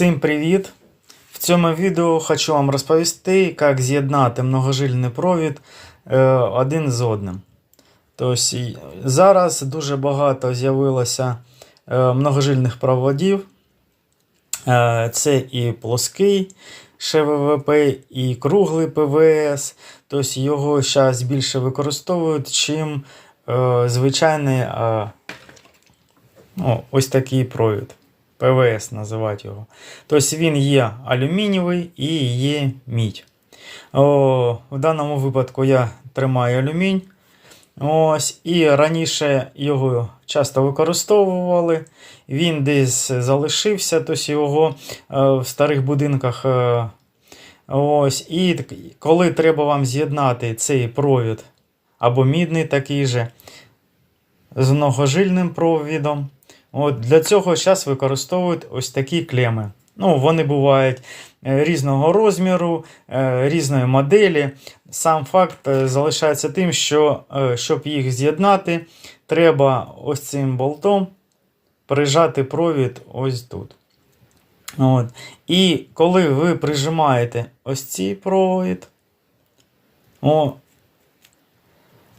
Всім привіт! В цьому відео хочу вам розповісти, як з'єднати многожильний провід е, один з одним. Тобто, зараз дуже багато з'явилося е, многожильних проводів. Е, Це і плоский ШВВП, і круглий ПВС. Тобто його зараз більше використовують, чим звичайний е, ось такий провід. ПВС називають його. Тобто він є алюмінієвий і є мідь. О, В даному випадку я тримаю алюмінь. Ось, І раніше його часто використовували. Він десь залишився, тобто його е, в старих будинках. Е, ось, І коли треба вам з'єднати цей провід або мідний такий же з многожильним провідом. От Для цього зараз використовують ось такі клеми. Ну, Вони бувають е, різного розміру, е, різної моделі. Сам факт е, залишається тим, що щоб їх з'єднати, треба ось цим болтом прижати провід ось тут. От. І коли ви прижимаєте ось цей провід, о,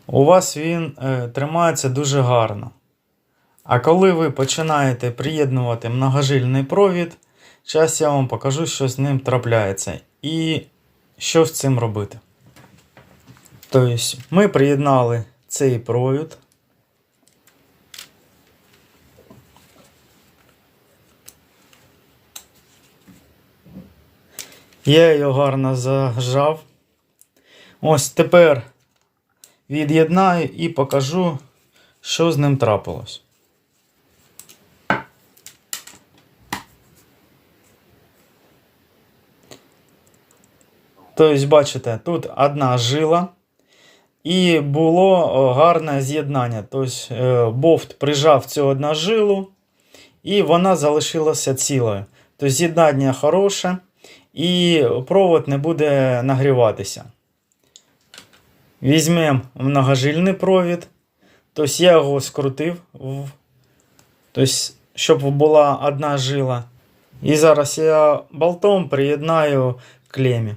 у вас він тримається дуже гарно. А коли ви починаєте приєднувати многожильний провід, зараз я вам покажу, що з ним трапляється і що з цим робити. Тобто, ми приєднали цей провід. Я його гарно зажав. Ось тепер від'єднаю і покажу, що з ним трапилось. Тобто, бачите, тут одна жила. І було гарне з'єднання. Тобто, е, бофт прижав цю одну жилу, і вона залишилася цілою. Тобто з'єднання хороше, і провод не буде нагріватися. Візьмемо многожильний провід. Тобто я його скрутив, в- тобто, щоб була одна жила. І зараз я болтом приєднаю к клемі.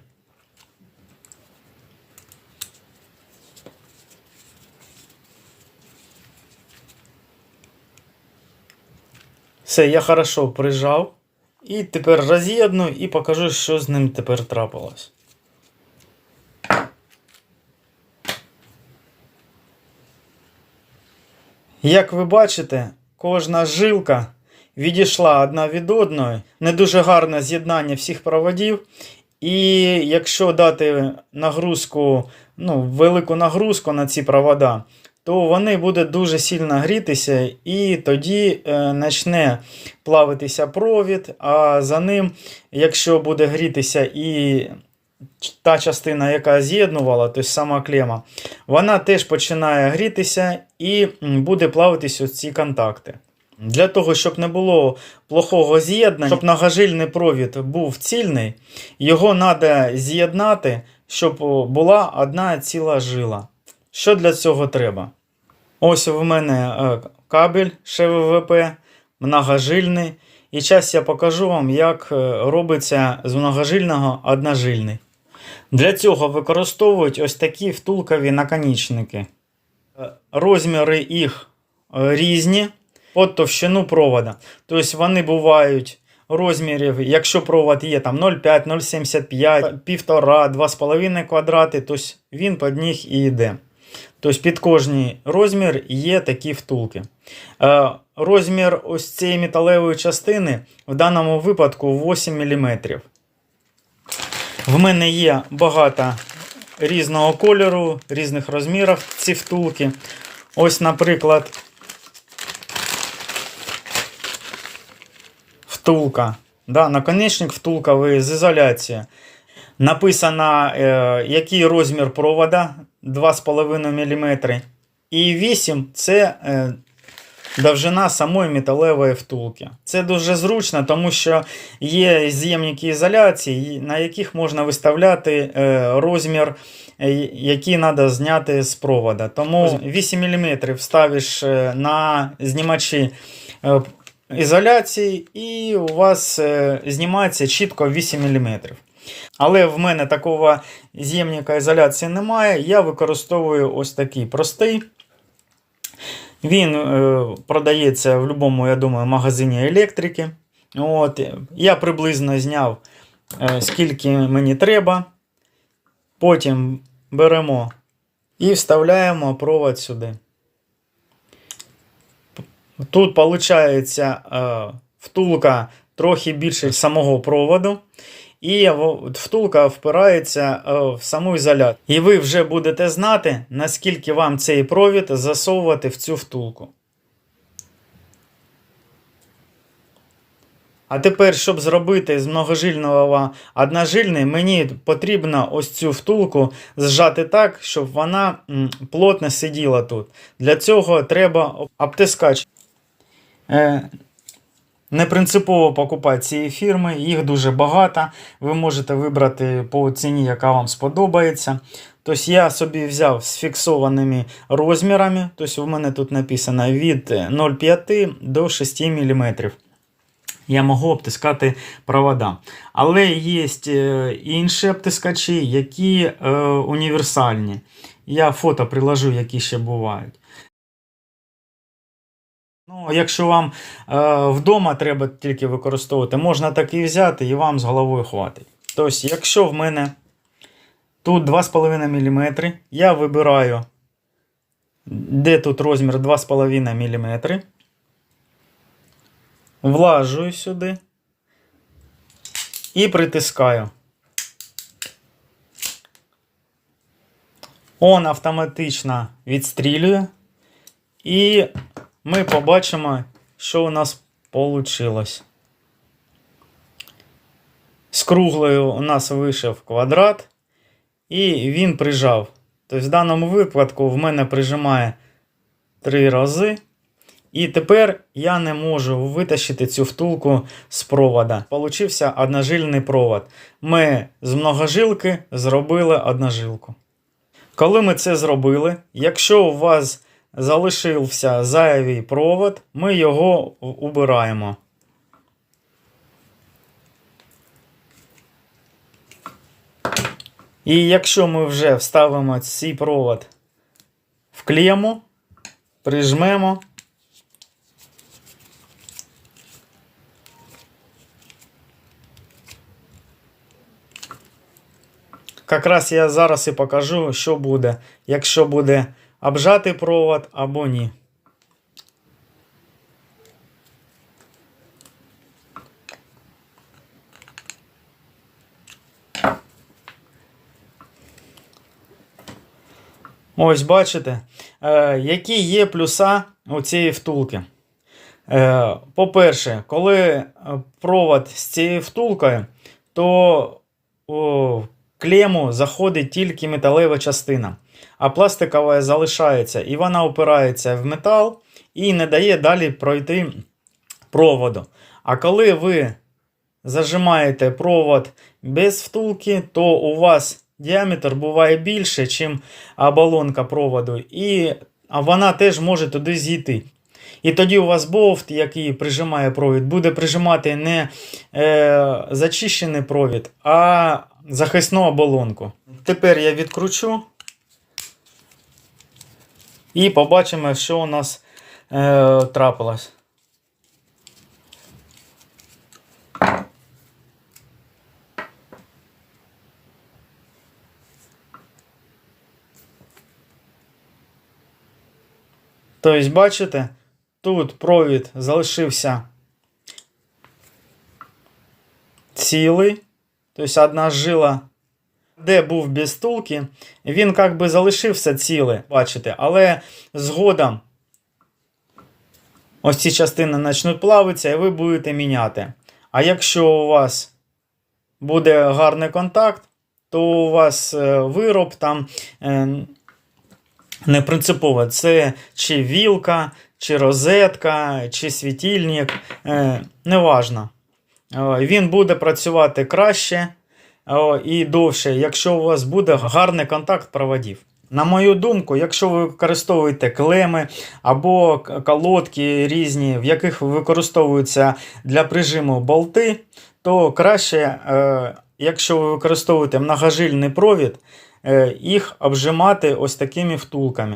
Все, я хорошо прижав. І тепер роз'єдную і покажу, що з ним тепер трапилось. Як ви бачите, кожна жилка відійшла одна від одної. Не дуже гарне з'єднання всіх проводів. І якщо дати нагрузку, ну, велику нагрузку на ці провода, то вони будуть дуже сильно грітися, і тоді е, почне плавитися провід, а за ним, якщо буде грітися і та частина, яка з'єднувала, тобто сама клема, вона теж починає грітися і буде плавитися ось ці контакти. Для того, щоб не було плохого з'єднання, щоб многожильний провід був цільний, його треба з'єднати, щоб була одна ціла жила. Що для цього треба? Ось в мене е, кабель ШВВП, многожильний. І зараз я покажу вам, як е, робиться з многожильного одножильний. Для цього використовують ось такі втулкові наконечники. Е, Розміри їх різні під товщину провода. Тобто вони бувають розмірів, якщо провод є там 0,5, 0,75, 1,5, 2,5 квадрати, то він під них і йде. Тобто під кожний розмір є такі втулки. Е, Розмір ось цієї металевої частини в даному випадку 8 мм. В мене є багато різного кольору, різних розмірів ці втулки. Ось, наприклад, втулка. Да, наконечник втулковий з ізоляції. Написано, е, який розмір провода 2,5 мм. І 8 це е, довжина самої металевої втулки. Це дуже зручно, тому що є з'ємники ізоляції, на яких можна виставляти е, розмір, е, який треба зняти з провода. Тому 8 мм ставиш е, на знімачі. е, ізоляції, і у вас е, знімається чітко 8 мм. Але в мене такого з'ємника ізоляції немає. Я використовую ось такий простий. Він е, продається в будь-якому, я думаю, магазині електрики. От, Я приблизно зняв, е, скільки мені треба. Потім беремо і вставляємо провод сюди. Тут виходить втулка трохи більше самого проводу. І втулка впирається е, в саму ізолятор. І ви вже будете знати, наскільки вам цей провід засовувати в цю втулку. А тепер, щоб зробити з многожильного одножильний, мені потрібно ось цю втулку зжати так, щоб вона плотно сиділа тут. Для цього треба обтискач. Е, не принципово покупати цієї фірми, їх дуже багато. Ви можете вибрати по ціні, яка вам сподобається. Тобто я собі взяв з фіксованими розмірами. Тобто у мене тут написано від 0,5 до 6 мм. Я можу обтискати провода. Але є е, інші обтискачі, які е, універсальні. Я фото приложу, які ще бувають. Ну, якщо вам е, вдома треба тільки використовувати, можна такий взяти і вам з головою хватить. Тобто, якщо в мене тут 2,5 мм, я вибираю, де тут розмір 2,5 мм. Влажую сюди і притискаю. Он автоматично відстрілює. І ми побачимо, що у нас вийшло. З круглою у нас вийшов квадрат, і він прижав. Тобто, в даному випадку в мене прижимає три рази. І тепер я не можу витащити цю втулку з провода. Получився одножильний провод. Ми з многожилки зробили одножилку. Коли ми це зробили, якщо у вас залишився зайвий провод, ми його убираємо. І якщо ми вже вставимо цей провод в клему, прижмемо. Якраз я зараз і покажу, що буде, якщо буде обжатий провод або ні. Ось бачите, е, які є плюса у цієї втулки. Е, По-перше, коли е, провод з цією втулкою, то клему заходить тільки металева частина, а пластикова залишається, і вона опирається в метал і не дає далі пройти проводу. А коли ви зажимаєте провод без втулки, то у вас діаметр буває більше, ніж оболонка проводу, і вона теж може туди зійти. І тоді у вас болт, який прижимає провід, буде прижимати не е, зачищений провід, а захисну оболонку. Тепер я відкручу і побачимо, що у нас е, трапилось. Тобто, бачите, тут провід залишився цілий. Тобто одна жила, де був без втулки, він як би залишився цілий, бачите, але згодом ось ці частини почнуть плавитися і ви будете міняти. А якщо у вас буде гарний контакт, то у вас е, вироб там е, не принципово. Це чи вілка, чи розетка, чи світильник, е, неважно. Він буде працювати краще і довше, якщо у вас буде гарний контакт проводів. На мою думку, якщо ви використовуєте клеми або колодки різні, в яких використовуються для прижиму болти, то краще, е, якщо ви використовуєте многожильний провід, е, їх обжимати ось такими втулками.